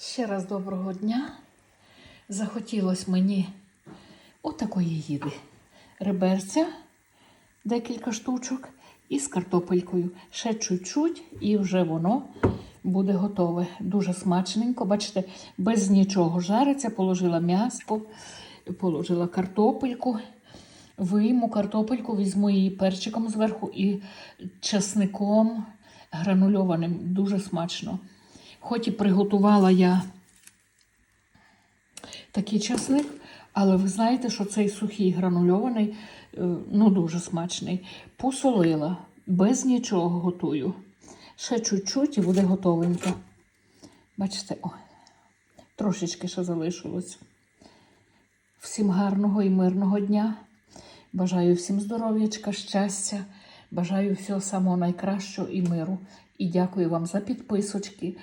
Ще раз доброго дня. Захотілося мені отакої їди. Реберця, декілька штучок, і з картопелькою. Ще чуть-чуть, і вже воно буде готове. Дуже смачненько. Бачите, без нічого жариться. Положила м'яско, положила картопельку. Вийму картопельку, візьму її перчиком зверху і чесником гранульованим. Дуже смачно. Хоч і приготувала я такий часник, але ви знаєте, що цей сухий гранульований, е, ну дуже смачний. Посолила, без нічого готую. Ще чуть-чуть і буде готовенько. Бачите, о, трошечки ще залишилось. Всім гарного і мирного дня. Бажаю всім здоров'ячка, щастя. Бажаю всього самого найкращого і миру. І дякую вам за підписочки,